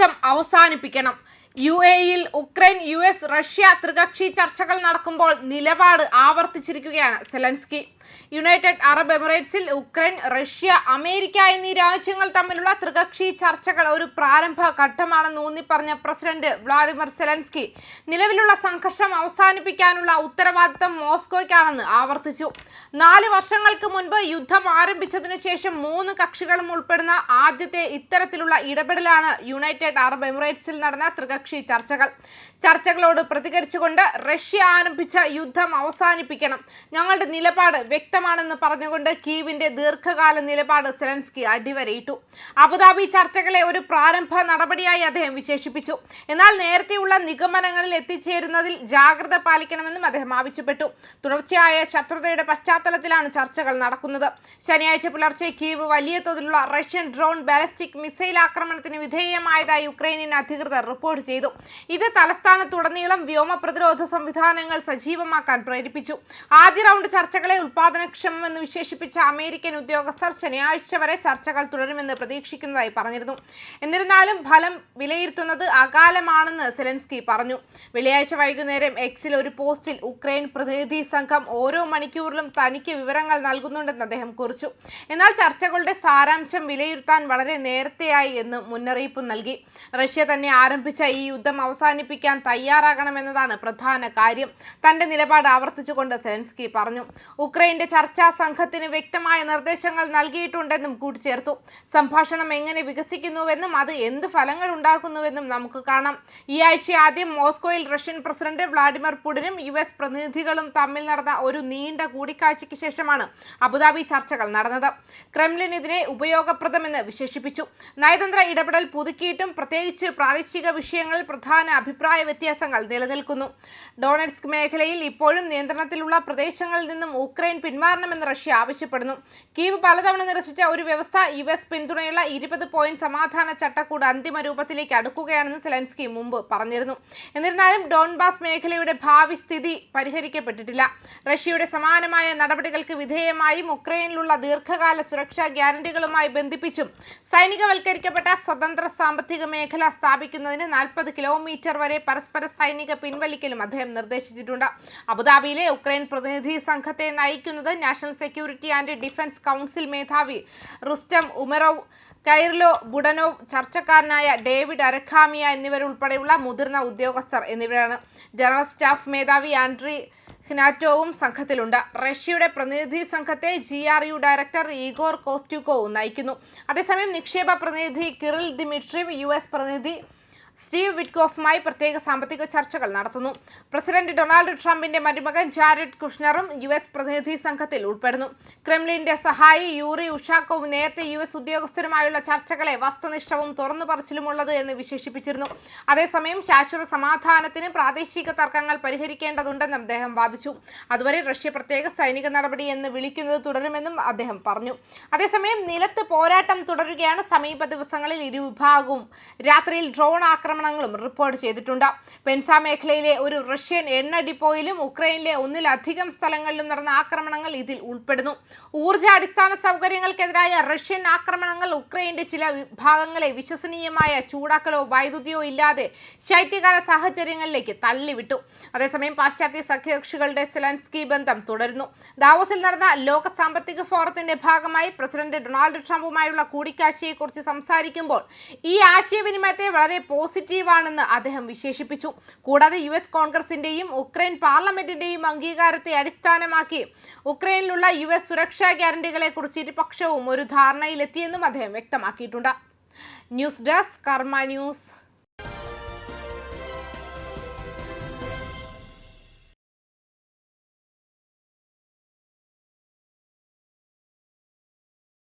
യുദ്ധം അവസാനിപ്പിക്കണം. യു എയിൽ ഉക്രൈൻ യു എസ് റഷ്യ ത്രികക്ഷി ചർച്ചകൾ നടക്കുമ്പോൾ നിലപാട് ആവർത്തിച്ചിരിക്കുകയാണ് സെലൻസ്കി. യുണൈറ്റഡ് അറബ് എമിറേറ്റ്സിൽ ഉക്രൈൻ റഷ്യ അമേരിക്ക എന്നീ രാജ്യങ്ങൾ തമ്മിലുള്ള ത്രികക്ഷി ചർച്ചകൾ ഒരു പ്രാരംഭ ഘട്ടമാണെന്ന് ഊന്നിപ്പറഞ്ഞ പ്രസിഡന്റ് വ്ളാഡിമിർ സെലൻസ്കി നിലവിലുള്ള സംഘർഷം അവസാനിപ്പിക്കാനുള്ള ഉത്തരവാദിത്തം മോസ്കോയ്ക്കാണെന്ന് ആവർത്തിച്ചു. നാല് വർഷങ്ങൾക്ക് മുൻപ് യുദ്ധം ആരംഭിച്ചതിനു ശേഷം മൂന്ന് കക്ഷികളും ഉൾപ്പെടുന്ന ആദ്യത്തെ ഇത്തരത്തിലുള്ള ഇടപെടലാണ് യുണൈറ്റഡ് അറബ് എമിറേറ്റ്സിൽ നടന്ന ത്രികക്ഷി ചർച്ചകൾ. ചർച്ചകളോട് പ്രതികരിച്ചുകൊണ്ട് റഷ്യ ആരംഭിച്ച യുദ്ധം അവസാനിപ്പിക്കണം. ഞങ്ങളുടെ നിലപാട് വ്യക്തമാണെന്ന് പറഞ്ഞുകൊണ്ട് കീവിന്റെ ദീർഘകാല നിലപാട് സെലൻസ്കി അടിവരയിട്ടു. അബുദാബി ചർച്ചകളെ ഒരു പ്രാരംഭ നടപടിയായി അദ്ദേഹം വിശേഷിപ്പിച്ചു. എന്നാൽ നേരത്തെയുള്ള നിഗമനങ്ങളിൽ എത്തിച്ചേരുന്നതിൽ ജാഗ്രത പാലിക്കണമെന്നും അദ്ദേഹം ആവശ്യപ്പെട്ടു. തുടർച്ചയായ ശത്രുതയുടെ പശ്ചാത്തലത്തിലാണ് ചർച്ചകൾ നടക്കുന്നത്. ശനിയാഴ്ച പുലർച്ചെ കീവ് വലിയ തോതിലുള്ള റഷ്യൻ ഡ്രോൺ ബാലിസ്റ്റിക് മിസൈൽ ആക്രമണത്തിന് വിധേയമായതായി യുക്രൈനിയൻ അധികൃതർ റിപ്പോർട്ട് ചെയ്തു. ഇത് തലസ്ഥാനത്തുടനീളം വ്യോമ പ്രതിരോധ സംവിധാനങ്ങൾ സജീവമാക്കാൻ പ്രേരിപ്പിച്ചു. ആദ്യ റൗണ്ട് ചർച്ചകളെ ഉൽപാദനക്ഷമമെന്ന് വിശേഷിപ്പിച്ച അമേരിക്കൻ ഉദ്യോഗസ്ഥർ ശനിയാഴ്ച വരെ ചർച്ചകൾ തുടരുമെന്ന് പ്രതീക്ഷിക്കുന്നതായി പറഞ്ഞിരുന്നു. എന്നിരുന്നാലും ഫലം വിലയിരുത്തുന്നത് അകാലമാണെന്ന് സെലൻസ്കി പറഞ്ഞു. വെള്ളിയാഴ്ച വൈകുന്നേരം എക്സിൽ ഒരു പോസ്റ്റിൽ ഉക്രൈൻ പ്രതിനിധി സംഘം ഓരോ മണിക്കൂറിലും തനിക്ക് വിവരങ്ങൾ നൽകുന്നുണ്ടെന്ന് അദ്ദേഹം കുറിച്ചു. എന്നാൽ ചർച്ചകളുടെ സാരാംശം വിലയിരുത്താൻ വളരെ നേരത്തെയായി എന്ന് മുന്നറിയിപ്പ് നൽകി. റഷ്യ തന്നെ ആരംഭിച്ച ഈ യുദ്ധം അവസാനിപ്പിക്കാൻ തയ്യാറാകണമെന്നതാണ് പ്രധാന കാര്യം. തന്റെ നിലപാട് ആവർത്തിച്ചുകൊണ്ട് സെലൻസ്കി പറഞ്ഞു. ഉക്രൈന്റെ ചർച്ചാ സംഘത്തിന് വ്യക്തമായ നിർദ്ദേശങ്ങൾ നൽകിയിട്ടുണ്ടെന്നും കൂട്ടിച്ചേർത്തു. സംഭാഷണം എങ്ങനെ വികസിക്കുന്നുവെന്നും അത് എന്ത് ഫലങ്ങൾ ഉണ്ടാക്കുന്നുവെന്നും നമുക്ക് കാണാം. ഈ ആഴ്ച ആദ്യം മോസ്കോയിൽ റഷ്യൻ പ്രസിഡന്റ് വ്ളാഡിമിർ പുടിനും യു എസ് പ്രതിനിധികളും തമ്മിൽ നടന്ന ഒരു നീണ്ട കൂടിക്കാഴ്ചയ്ക്ക് ശേഷമാണ് അബുദാബി ചർച്ചകൾ നടന്നത്. ക്രെംലിൻ ഇതിനെ ഉപയോഗപ്രദമെന്ന് വിശേഷിപ്പിച്ചു. നയതന്ത്ര ഇടപെടൽ പുതുക്കിയിട്ടും പ്രത്യേകിച്ച് പ്രാദേശിക വിഷയങ്ങളിൽ പ്രധാന അഭിപ്രായ വ്യത്യാസങ്ങൾ നിലനിൽക്കുന്നു. ഡോണറ്റ്സ്ക് മേഖലയിൽ ഇപ്പോഴും നിയന്ത്രണത്തിലുള്ള പ്രദേശങ്ങളിൽ നിന്നും ഉക്രൈൻ പിന്മാറണമെന്ന് റഷ്യ ആവശ്യപ്പെടുന്നു. കീവ് പലതവണ നിരസിച്ച ഒരു വ്യവസ്ഥ യു എസ് പിന്തുണയുള്ള ഇരുപത് പോയിന്റ് സമാധാന ചട്ടക്കൂട് അന്തിമ രൂപത്തിലേക്ക് അടുക്കുകയാണെന്ന് സെലൻസ്കി മുമ്പ് പറഞ്ഞിരുന്നു. എന്നിരുന്നാലും ഡോൺബാസ് മേഖലയുടെ ഭാവി സ്ഥിതി പരിഹരിക്കപ്പെട്ടിട്ടില്ല. റഷ്യയുടെ സമാനമായ നടപടികൾക്ക് വിധേയമായും ഉക്രൈനിലുള്ള ദീർഘകാല സുരക്ഷാ ഗ്യാരണ്ടികളുമായി ബന്ധിപ്പിച്ചും സൈനികവൽക്കരിക്കപ്പെട്ട സ്വതന്ത്ര സാമ്പത്തിക മേഖല സ്ഥാപിക്കുന്നതിന് നാൽപ്പത് കിലോമീറ്റർ വരെ പരസ്പര സൈനിക പിൻവലിക്കലും അദ്ദേഹം നിർദ്ദേശിച്ചിട്ടുണ്ട്. അബുദാബിയിലെ ഉക്രൈൻ പ്രതിനിധി സംഘത്തെ നയിക്കുന്നത് national security and defence council മേധാവി റുസ്റ്റം ഉമറോവ്. കൈർലോ ബുഡനോവ് ചർച്ചക്കാരനായ ഡേവിഡ് അരഖാമിയ എന്നിവരുൾപ്പെടെയുള്ള മുതിർന്ന ഉദ്യോഗസ്ഥർ എന്നിവരാണ്. ജനറൽ സ്റ്റാഫ് മേധാവി ആൻഡ്രി ഹിനാറ്റോവും സംഘത്തിലുണ്ട്. റഷ്യയുടെ പ്രതിനിധി സംഘത്തെ G R U director Igor കോസ്റ്റ്യുക്കോവും നയിക്കുന്നു. അതേസമയം നിക്ഷേപ പ്രതിനിധി കിറിൽ ദിമിട്രിവ് യു എസ് പ്രതിനിധി സ്റ്റീവ് വിറ്റ്കോഫുമായി പ്രത്യേക സാമ്പത്തിക ചർച്ചകൾ നടത്തുന്നു. പ്രസിഡന്റ് ഡൊണാൾഡ് ട്രംപിന്റെ മരുമകൻ ജാരഡ് കുഷ്ണറും യു എസ് പ്രതിനിധി സംഘത്തിൽ ഉൾപ്പെടുന്നു. ക്രെംലിന്റെ സഹായി യൂറി ഉഷാക്കോവ് നേരത്തെ യു എസ് ഉദ്യോഗസ്ഥരുമായുള്ള ചർച്ചകളെ വസ്തുനിഷ്ഠവും തുറന്നു പറച്ചിലുമുള്ളത് എന്ന് വിശേഷിപ്പിച്ചിരുന്നു. അതേസമയം ശാശ്വത സമാധാനത്തിന് പ്രാദേശിക തർക്കങ്ങൾ പരിഹരിക്കേണ്ടതുണ്ടെന്ന് അദ്ദേഹം വാദിച്ചു. അതുവരെ റഷ്യ പ്രത്യേക സൈനിക നടപടി എന്ന് വിളിക്കുന്നത് തുടരുമെന്നും അദ്ദേഹം പറഞ്ഞു. അതേസമയം നിലത്ത് പോരാട്ടം തുടരുകയാണ് സമീപ ദിവസങ്ങളിൽ ഇരുവിഭാഗവും. രാത്രിയിൽ ഡ്രോൺ ആക്രമണങ്ങളും റിപ്പോർട്ട് ചെയ്തിട്ടുണ്ട്. പെൻസ മേഖലയിലെ ഒരു റഷ്യൻ എണ്ണ ഡിപ്പോയിലും ഉക്രൈനിലെ ഒന്നിലധികം സ്ഥലങ്ങളിലും നടന്ന ആക്രമണങ്ങൾ ഇതിൽ ഉൾപ്പെടുന്നു. ഊർജ അടിസ്ഥാന സൗകര്യങ്ങൾക്കെതിരായ റഷ്യൻ ആക്രമണങ്ങൾ ഉക്രൈന്റെ ചില വിഭാഗങ്ങളെ വിശ്വസനീയമായ ചൂടാക്കലോ വൈദ്യുതിയോ ഇല്ലാതെ ശൈത്യകാല സാഹചര്യങ്ങളിലേക്ക് തള്ളിവിട്ടു. അതേസമയം പാശ്ചാത്യ സഖ്യകക്ഷികളുടെ സെലൻസ്കി ബന്ധം തുടരുന്നു. ദാവോസിൽ നടന്ന ലോക സാമ്പത്തിക ഫോറത്തിന്റെ ഭാഗമായി പ്രസിഡന്റ് ഡൊണാൾഡ് ട്രംപുമായുള്ള കൂടിക്കാഴ്ചയെക്കുറിച്ച് സംസാരിക്കുമ്പോൾ ഈ ആശയവിനിമയത്തെ വളരെ പോസിറ്റീവാണെന്ന് അദ്ദേഹം വിശേഷിപ്പിച്ചു. കൂടാതെ യു എസ് കോൺഗ്രസിന്റെയും ഉക്രൈൻ പാർലമെന്റിന്റെയും അംഗീകാരത്തെ അടിസ്ഥാനമാക്കി ഉക്രൈനിലുള്ള യു എസ് സുരക്ഷാ ഗ്യാരണ്ടികളെ കുറിച്ച് ഇരുപക്ഷവും ഒരു ധാരണയിലെത്തിയെന്നും അദ്ദേഹം വ്യക്തമാക്കിയിട്ടുണ്ട്. News desk Karma News.